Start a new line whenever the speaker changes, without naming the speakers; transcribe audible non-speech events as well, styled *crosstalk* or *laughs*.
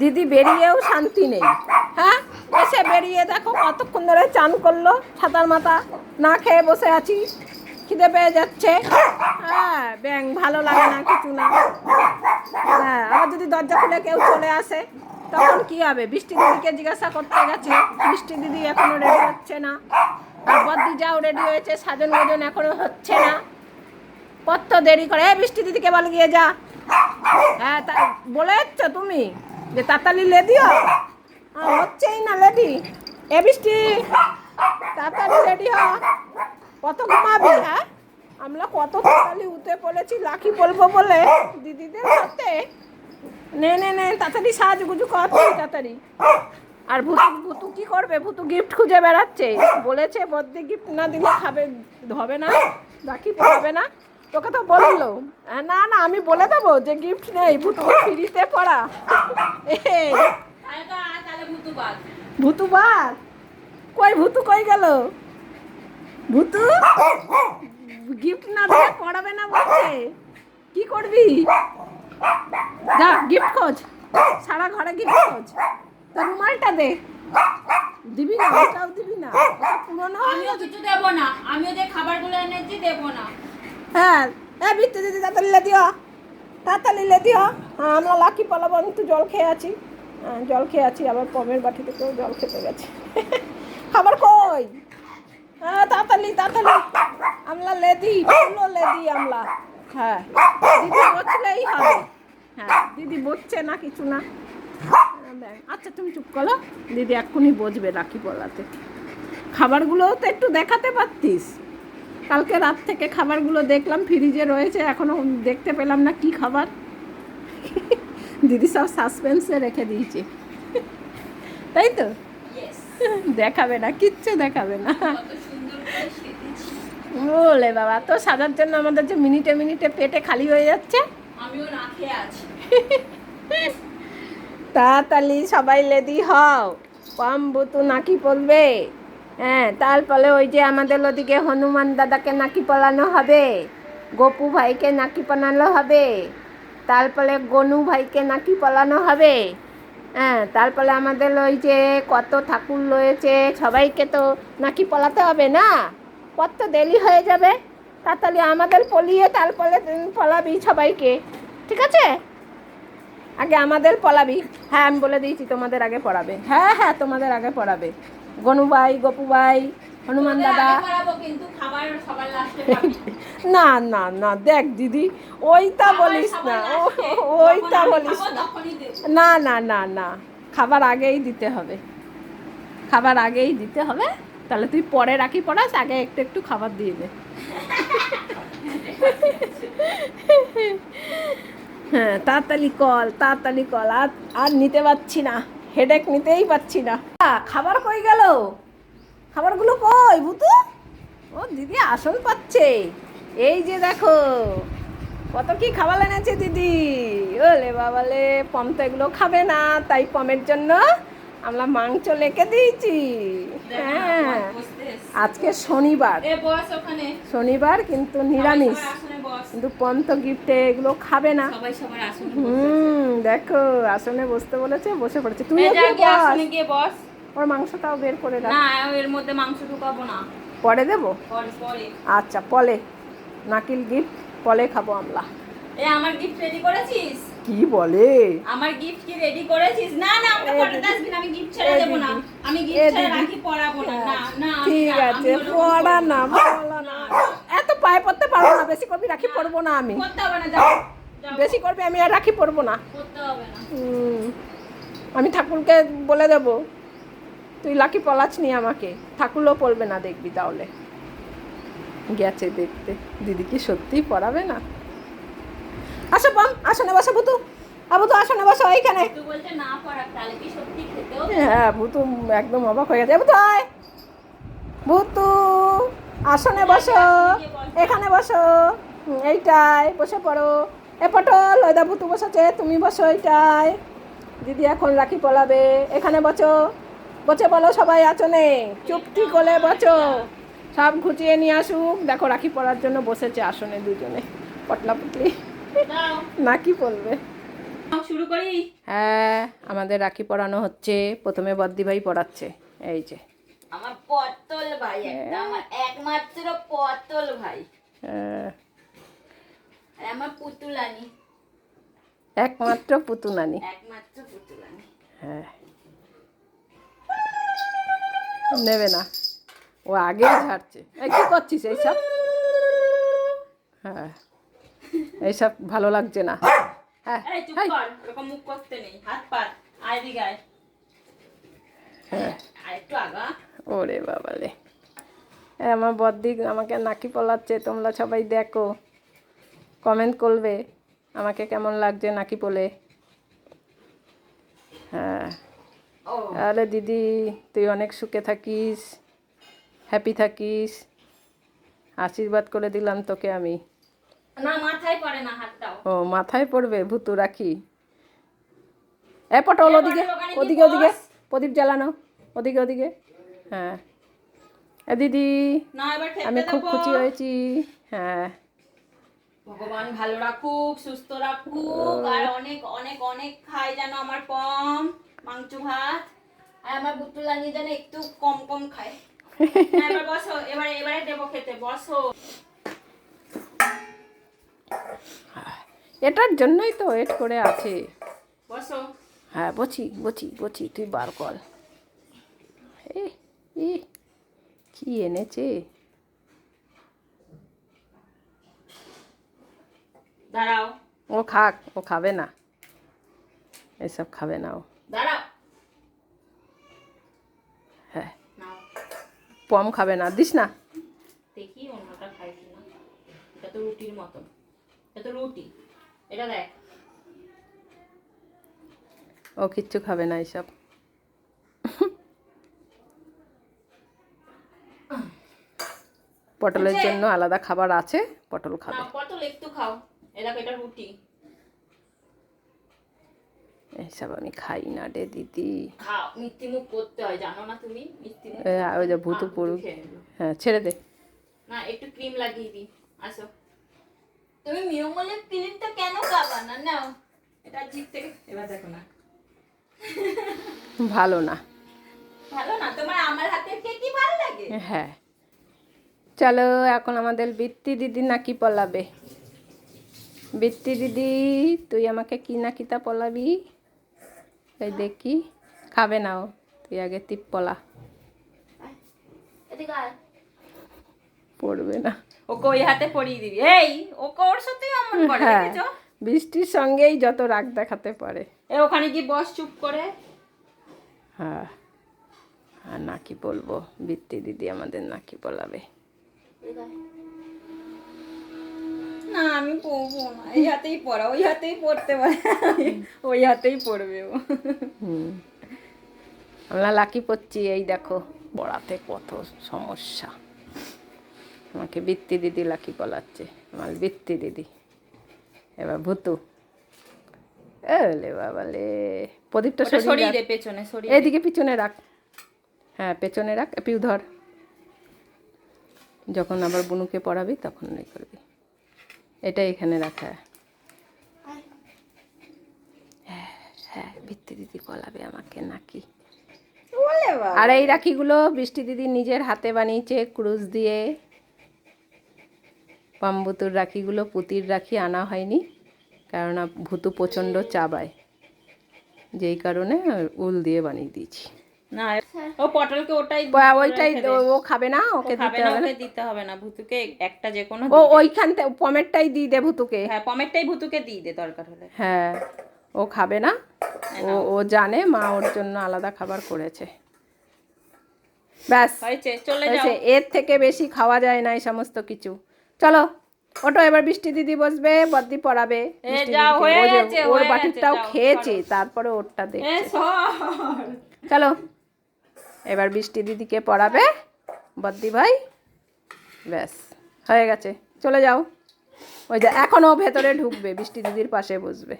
দিদি বেরিয়েও শান্তি নেই। হ্যাঁ? এসে বেরিয়ে দেখো কতক্ষণ ধরে চান করল ছাতার মাথা, না খেয়ে বসে আছি, খিদে পেয়ে যাচ্ছে। হ্যাঁ ব্যাং ভালো লাগে না, কিছু না। হ্যাঁ আবার যদি দরজা খুলে কেউ চলে আসে, তখন কি হবে? বৃষ্টি দিদিকে জিজ্ঞাসা করতে গেছে। বৃষ্টি দিদি এখনও রেডি হচ্ছে না। আর বদ্দি যাও রেডি হয়েছে, সাজন গোজন এখনও হচ্ছে না। কত দেরি করে এ, বৃষ্টি দিদিকে বল গিয়ে যা। হ্যাঁ তা বলে যাচ্ছ তুমি? যে তাড়াতাড়ি লেদিও হ্যাঁ হচ্ছেই না লেডি। এ বৃষ্টি। তাড়াতাড়ি রেডি হ কত ঘুমাবি হ্যাঁ? আমরা কত তাড়াতাড়ি উঠে পড়েছি, লাখি বলব বলে। দিদিদের সাথে। নে নে নে তাড়াতাড়ি সাজগুজু কর তাড়াতাড়ি আর ভুতু ভুতু কি করবে? ভুতু গিফট খুঁজে বেড়াচ্ছে। বলেছে, বদ্যে গিফট না দিলে খাবে হবে না রাখি পড়াবে না। তোকে তো বলল না না আমি বলে দেবো যে গিফট নেই ভুতু ফ্রিতে পড়া। ভুতু বাদ কই ভুতু কই গেল? ভুতু? গিফট না দিয়ে পড়াবে না বলছে। কি করবি? যা গিফট খোঁজ। সারা ঘরে গিফট খোঁজ। তোর রুমালটা দে। দিবি না? ওটাও দিবি না? পুরনো
আমিও। কিছু দেবো না। আমিও যে খাবারগুলো এনেছি দেবো না।
হ্যাঁ হ্যাঁ বিত্তে দিদি তাড়াতাড়ি লে দিও। তাড়াতাড়ি লে দিও। হ্যাঁ আমরা লাকি পালাবো, আমি তো জল খেয়ে আছি। হ্যাঁ জল খেয়ে আছি, আবার পমের বাটি থেকেও জল খেতে গেছে। খাবার কই? হ্যাঁ তাড়াতাড়ি তাড়াতাড়ি। আমরা লেদি পুরো লেদি আমরা হ্যাঁ দিদি বসলেই হবে। হ্যাঁ দিদি বসছে না, কিছু না। আচ্ছা তুমি চুপ করো। দিদি এক্ষুনি বসবে রাখি বলাতে খাবারগুলোও তো একটু দেখাতে পারতিস। কালকে রাত থেকে খাবারগুলো দেখলাম ফ্রিজে রয়েছে এখনও দেখতে পেলাম না কি খাবার। দিদি সব সাসপেন্সে রেখে দিয়েছে। তাই তো? দেখাবে না কিচ্ছু দেখাবে না। বলে বাবা তো সাজার জন্য আমাদের যে মিনিটে মিনিটে পেটে খালি হয়ে যাচ্ছে।
আমিও না খেয়ে আছি।
তাড়াতাড়ি সবাই লেদি হও। কম বুতু নাকি পড়বে হ্যাঁ তারপরে ওই যে আমাদের ওদিকে হনুমান দাদাকে নাকি পলানো হবে, গোপু ভাইকে নাকি পলানো হবে তারপরে গনু ভাইকে নাকি পলানো হবে। হ্যাঁ তারপরে আমাদের ওই যে কত ঠাকুর রয়েছে, সবাইকে তো নাকি পলাতে হবে না? কত দেরি হয়ে যাবে, তাড়াতাড়ি আমাদের পলিয়ে তারপরে পলাবি সবাইকে, ঠিক আছে? আগে আমাদের পলাবি। হ্যাঁ আমি বলে দিয়েছি তোমাদের আগে পড়াবে। হ্যাঁ হ্যাঁ তোমাদের আগে পড়াবে। গনু ভাই গপু ভাই হনুমান দাদা *laughs* না না না দেখ দিদি ওইটা বলিস না ওইটা বলিস না। না না না না খাবার আগেই দিতে হবে। খাবার আগেই দিতে হবে তাহলে তুই পরে রাখি পড়াস আগে একটু একটু খাবার দিয়ে দে। *laughs* হ্যাঁ তাড়াতাড়ি কল তাড়াতাড়ি কল আর আর নিতে পারছি না। হেডেক নিতেই পারছি না। খাবার কই গেল? খাবারগুলো কই ভুতু? ও দিদি আসন পাচ্ছে। এই যে দেখো কত কি খাবার এনেছে দিদি। ওলে বাবালে পম তো এগুলো খাবে না তাই পমের জন্য আমরা মাংস লেকে দিয়েছি। হ্যাঁ। আজকে শনিবার। শনিবার কিন্তু নিরামিষ। কিন্তু পন্ত তো গিফটে এগুলো খাবে না। হুম দেখো আসনে বসতে বলেছে বসে পড়েছে।
তুমি
বস।
আসনে গিয়ে বস।
ওর মাংসটাও বের করে দাও
না এর মধ্যে মাংস ঢুকাবো না।
পরে দেবো? আচ্ছা পলে। নাকিল গিফট পলে খাব আমলা।
এ আমার গিফট রেডি করেছিস?
কি বলে?
আমার গিফট কি রেডি করেছিস? না না আমাকে পরে। আসবি না আমি গিফট ছেড়ে দেবো না। আমি গিফট ছেড়ে রাখি পড়াবো না। না না
ঠিক আছে পড়া না পড়া না। এত পায়ে পড়তে পারব না বেশি করবি রাখি পড়ব না আমি।
করতে হবে না যাও।
বেশি করবি আমি আর রাখি পড়ব না।
করতে হবে না।
আমি ঠাকুরকে বলে দেব তুই লাকি পলাচ নি আমাকে। ঠাকুরও পড়বে না দেখবি তাহলে। গেছে দেখতে। দিদি কি সত্যিই পড়াবে না? আসো পম আসনে বসো ভুতু। আবু তো আসনে বসো এইখানে।
সত্যি খেতেও
হ্যাঁ একদম অবাক হয়ে গেছে। ভুতু আয়। ভুতু আসনে বসো। এখানে বসো। এইটাই বসে পড়ো। এ পটল ওই দা ভুতু বসেছে তুমি বসো এইটাই। দিদি এখন রাখি পলাবে। এখানে বসো। বসে বলো সবাই আচনে চুপটি করে বসো। সব ঘুচিয়ে নিয়ে আসুক। দেখো রাখি পড়ার জন্য বসেছে আসনে দুজনে। পটলা পুটলি না কি বলবে?
শুরু করি?
হ্যাঁ আমাদের রাখি পরানো হচ্ছে। প্রথমে বদ্দি ভাই পড়াচ্ছে। এই যে।
আমার পতল ভাই একটা আমার একমাত্র পতল ভাই।
আহ,
আর আমার পুতুলানি।
একমাত্র পুতুনানি
একমাত্র পুতুলানি।
হ্যাঁ। নেবে না। ও আগে ঝাড়ছে। কি করছিস এইসব? হ্যাঁ। এইসব ভালো লাগছে না। হ্যাঁ। হ্যাঁ
আগা।
ওরে বাবালে আমার বদ্দি আমাকে নাকি পলাচ্ছে তোমরা সবাই দেখো। কমেন্ট করবে আমাকে কেমন লাগছে নাকি পলে হ্যাঁ।
ও।
আরে দিদি তুই অনেক সুখে থাকিস হ্যাপি থাকিস। আশীর্বাদ করে দিলাম তোকে আমি।
না মাথায় পড়ে না হাতটাও।
ও মাথায় পড়বে ভুতু রাখি। এ পটল ওদিকে ওদিকে ওদিকে। প্রদীপ জ্বালানো ওদিকে ওদিকে। হ্যাঁ। এ দিদি আমি খুব খুশি হয়েছি। হ্যাঁ।
ভগবান ভালো রাখুক সুস্থ রাখুক আর অনেক অনেক অনেক খাই যেন আমার কম মাংস ভাত। আর আমার বুতুলানি যেন একটু কম কম খায়। না, *laughs* এবার বসো এবারে এবারে দেবো খেতে বসো।
এটার জন্যই তো ওয়েট করে আছে। হ্যাঁ বছি বছি বছি তুই বার কর। এ কি এনেছে?
দাঁড়াও।
ও খাক ও খাবে না। এসব খাবে না ও।
দাঁড়াও।
হ্যাঁ। পম খাবে না দিস না।
দেখি অন্যটা খাই কিনা এটা তো রুটির মতন। এটা তো রুটি। এটা দেখ।
ও কিচ্ছু খাবে না এইসব। পটলের জন্য আলাদা খাবার আছে পটল খাবে।
পটল একটু খাও। এ দেখো এটা রুটি।
এইসব আমি খাই না রে দিদি।
খাও করতে হয় জানো না তুমি?
ওই যে ভুতু। হ্যাঁ ছেড়ে দে।
না একটু ক্রিম লাগিয়ে দিই। আসো। তুমি ক্রিমটা কেন খাবা না নাও। এটা জিপ থেকে এবার দেখো না।
ভালো না।
ভালো না? তোমার আমার হাতের ভালো লাগে?
হ্যাঁ। চলো এখন আমাদের বৃত্তি দিদি নাকি পলাবে। বৃত্তি দিদি তুই আমাকে কি নাকিতা পলাবি? এই দেখি। খাবে না ও। তুই আগে টিপ পলা।
এদিকে আয়।
পড়বে না।
ওকে ওই হাতে পরিয়ে দিবি। এই ওকে ওর সাথেই অমন করে
হ্যাঁ
দেখেছ?
বৃষ্টির সঙ্গেই যত রাগ দেখাতে পারে।
এ ওখানে গিয়ে বস চুপ করে।
হ্যাঁ আর নাকি বলব বৃত্তি দিদি আমাদের নাকি পলাবে
না আমি পরবো না। এই হাতেই পড়া ওই হাতেই পড়তে পারে। *laughs* ওই হাতেই পড়বে ও।
আমরা লাকি পড়ছি এই দেখো পড়াতে কত সমস্যা। আমাকে বৃত্তি দিদি লাকি পলাচ্ছে। আমার বৃত্তি দিদি। এবার ভুতু। এলে বাবালে। প্রদীপটা সরিয়ে
দে পেছনে সরিয়ে।
এদিকে পিছনে রাখ। হ্যাঁ পেছনে রাখ পিউ ধর। যখন আবার বুনুকে পড়াবি তখন এই করবি। এটা এখানে রাখা। হ্যাঁ হ্যাঁ বৃত্তি দিদি পলাবে আমাকে নাকি। আর এই রাখিগুলো বৃষ্টি দিদি নিজের হাতে বানিয়েছে ক্রুজ দিয়ে। পাম্বুতুর রাখিগুলো পুতির রাখি আনা হয়নি কেননা ভুতু প্রচণ্ড চাবায়। যেই কারণে উল দিয়ে বানিয়ে দিয়েছি।
না ও পটলকে ওটাই
ওইটাই ও- খাবে না ওকে দিতে হবে
ওকে দিতে হবে না ভুতুকে একটা যে কোনো
ও ওইখান থেকে দিয়ে দে ভুতুকে।
হ্যাঁ ভুতুকে দিয়ে দে দরকার হলে।
হ্যাঁ ও খাবে না ও ও জানে মা ওর জন্য আলাদা খাবার করেছে। ব্যাস
হয়েছে চলে যাও।
এর থেকে বেশি খাওয়া যায় না এই সমস্ত কিছু। চলো ওটো এবার বৃষ্টি দিদি বসবে বদ্দি পড়াবে। ওর বাটিরটাও খেয়েছে তারপরে ওরটা
দে
দেখছে। চলো এবার বৃষ্টি দিদিকে পড়াবে বদ্দি ভাই। ব্যাস হয়ে গেছে চলে যাও। ওই যে এখনও ভেতরে ঢুকবে বৃষ্টি দিদির পাশে বসবে।